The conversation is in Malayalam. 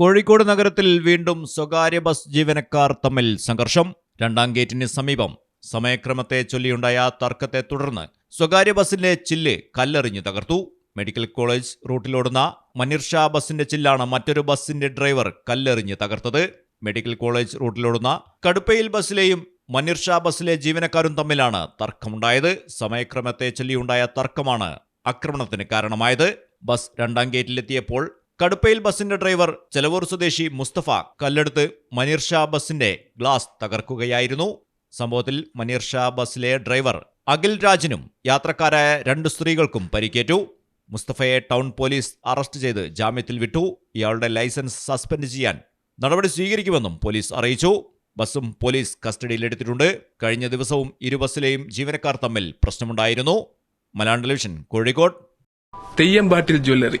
കോഴിക്കോട് നഗരത്തിൽ വീണ്ടും സ്വകാര്യ ബസ് ജീവനക്കാർ തമ്മിൽ സംഘർഷം. രണ്ടാം ഗേറ്റിന് സമീപം സമയക്രമത്തെ ചൊല്ലിയുണ്ടായ തർക്കത്തെ തുടർന്ന് സ്വകാര്യ ബസിന്റെ ചില്ല് കല്ലെറിഞ്ഞു തകർത്തു. മെഡിക്കൽ കോളേജ് റൂട്ടിലോടുന്ന മനിർ ഷാ ബസിന്റെ ചില്ലാണ് മറ്റൊരു ബസിന്റെ ഡ്രൈവർ കല്ലെറിഞ്ഞ് തകർത്തത്. മെഡിക്കൽ കോളേജ് റൂട്ടിലോടുന്ന കടുപ്പയിൽ ബസ്സിലെയും മനിർഷാ ബസ്സിലെ ജീവനക്കാരും തമ്മിലാണ് തർക്കമുണ്ടായത്. സമയക്രമത്തെ ചൊല്ലിയുണ്ടായ തർക്കമാണ് ആക്രമണത്തിന് കാരണമായത്. ബസ് രണ്ടാം ഗേറ്റിലെത്തിയപ്പോൾ കടുപ്പയിൽ ബസിന്റെ ഡ്രൈവർ ചെലവൂർ സ്വദേശി മുസ്തഫ കല്ലെടുത്ത് മനീർ ഷാ ബസിന്റെ ഗ്ലാസ് തകർക്കുകയായിരുന്നു. സംഭവത്തിൽ മനീർ ഷാ ബസിലെ ഡ്രൈവർ അഖിൽ രാജിനും യാത്രക്കാരായ രണ്ട് സ്ത്രീകൾക്കും പരിക്കേറ്റു. മുസ്തഫയെ ടൗൺ പോലീസ് അറസ്റ്റ് ചെയ്ത് ജാമ്യത്തിൽ വിട്ടു. ഇയാളുടെ ലൈസൻസ് സസ്പെൻഡ് ചെയ്യാൻ നടപടി സ്വീകരിക്കുമെന്നും പോലീസ് അറിയിച്ചു. ബസ്സും പോലീസ് കസ്റ്റഡിയിലെടുത്തിട്ടുണ്ട് കഴിഞ്ഞ ദിവസവും ഇരു ബസ്സിലെയും ജീവനക്കാർ തമ്മിൽ പ്രശ്നമുണ്ടായിരുന്നു. Malayalam television Kozhikode. Theyyampattil jewellery.